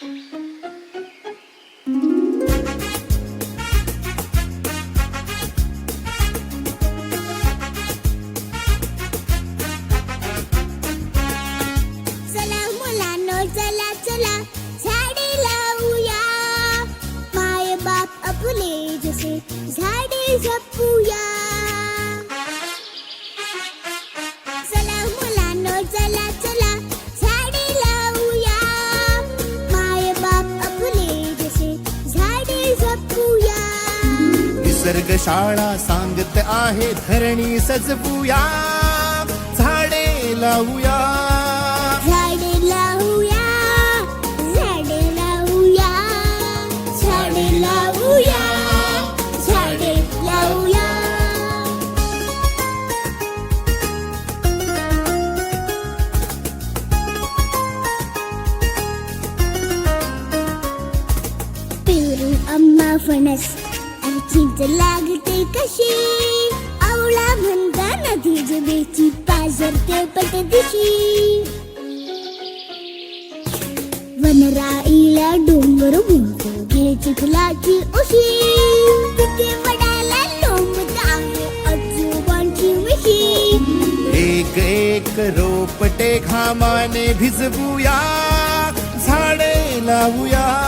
चला मुलांनो चला चला झाडे लावूया. माय बाप आपले जसे झाडे जपूया. निसर्गशाळा सांगत आहे धरणी सजवूया झाडे लावूया. झाडे लावूया झाडे लावूया झाडे लावूया झाडे लावूया. पेरू आंबा फणस चिंच लागते कशी? आवळा म्हणता नदी जबेची पाजरते पट दिशी. वनराईला डोंगर म्हणतो घे चिखलाची उशी. तिथे वडाला लोंबत आजोबांची मिशी. एक एक रोपटे घामाने भिजवूया झाडे लावूया.